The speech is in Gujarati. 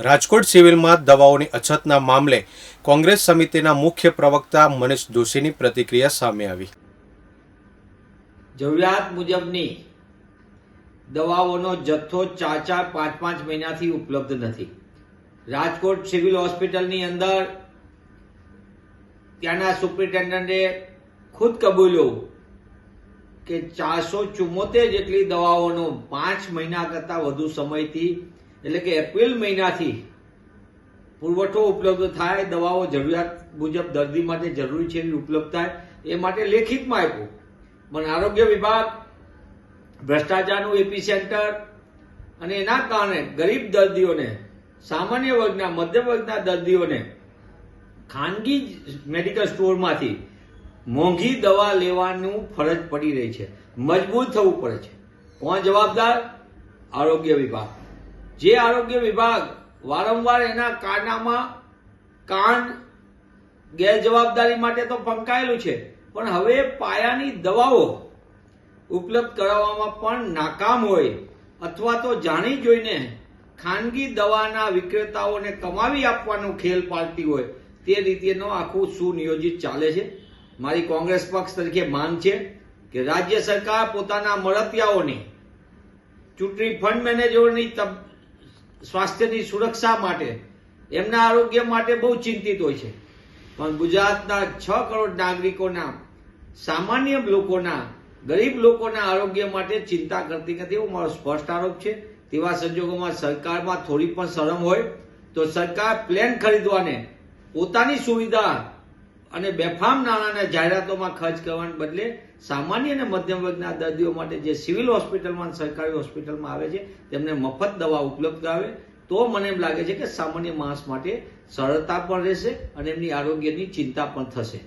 રાજકોટ સિવિલમાં દવાઓની અછતના મામલે કોંગ્રેસ સમિતિના મુખ્ય પ્રવક્તા મનીષ દોશીની પ્રતિક્રિયા સામે આવી. જરૂરિયાત મુજબની દવાઓનો જથ્થો ચાર ચાર પાંચ પાંચ મહિનાથી ઉપલબ્ધ નથી. રાજકોટ સિવિલ હોસ્પિટલની અંદર ત્યાંના સુપ્રિન્ટેન્ડન્ટે ખુદ કબૂલ્યું કે ચારસો ચુમ્મોતેર જેટલી દવાઓનો પાંચ મહિના કરતાં વધુ સમયથી એટલે કે એપ્રિલ મહિનાથી પુરવઠો ઉપલબ્ધ થાય, દવાઓ જરૂરિયાત મુજબ દર્દી માટે જરૂરી છે એની ઉપલબ્ધ થાય, એ માટે લેખિતમાં આપ્યું. પણ આરોગ્ય વિભાગ, ભ્રષ્ટાચારનું એપી સેન્ટર અને એના કારણે ગરીબ દર્દીઓને, સામાન્ય વર્ગના, મધ્યમ વર્ગના દર્દીઓને ખાનગી મેડિકલ સ્ટોરમાંથી મોંઘી દવા લેવાનું ફરજ પડી રહી છે. મજબૂત થવું પડે છે. કોણ જવાબદાર? આરોગ્ય વિભાગ. જે આરોગ્ય વિભાગ વારંવાર એના કાનામાં કાન ગેરજવાબદારી માટે તો પંકાયેલું છે, પણ હવે પાયાની દવાઓ ઉપલબ્ધ કરાવવામાં પણ નાકામ હોય અથવા તો જાણી જોઈને ખાનગી દવાના વિક્રેતાઓને કમાવી આપવાનો ખેલ પાડતી હોય, તે રીતેનો આખું સુનિયોજિત ચાલે છે. મારી કોંગ્રેસ પક્ષ તરીકે માંગ છે કે રાજ્ય સરકાર પોતાના મળતિયાઓની, ચૂંટણી ફંડ મેનેજરોની સ્વાસ્થ્યની સુરક્ષા માટે, એમના આરોગ્ય માટે બહુ ચિંતિત હોય છે. પણ ગુજરાતના છ કરોડ નાગરિકોના, સામાન્ય લોકોના, ગરીબ લોકોના આરોગ્ય માટે ચિંતા કરતી નથી એવો મારો સ્પષ્ટ આરોપ છે. તેવા સંજોગોમાં સરકારમાં થોડી પણ શરમ હોય તો સરકાર પ્લેન ખરીદવાને પોતાની સુવિધા અને બેફામ નાણાંના જાહેરાતોમાં ખર્ચ કરવાને બદલે સામાન્ય અને મધ્યમ વર્ગના દર્દીઓ માટે જે સિવિલ હોસ્પિટલમાં સરકારી હોસ્પિટલમાં આવે છે, તેમને મફત દવા ઉપલબ્ધ કરાવે. તો મને એમ લાગે છે કે સામાન્ય માણસ માટે સરળતા પણ રહેશે અને એમની આરોગ્યની ચિંતા પણ થશે.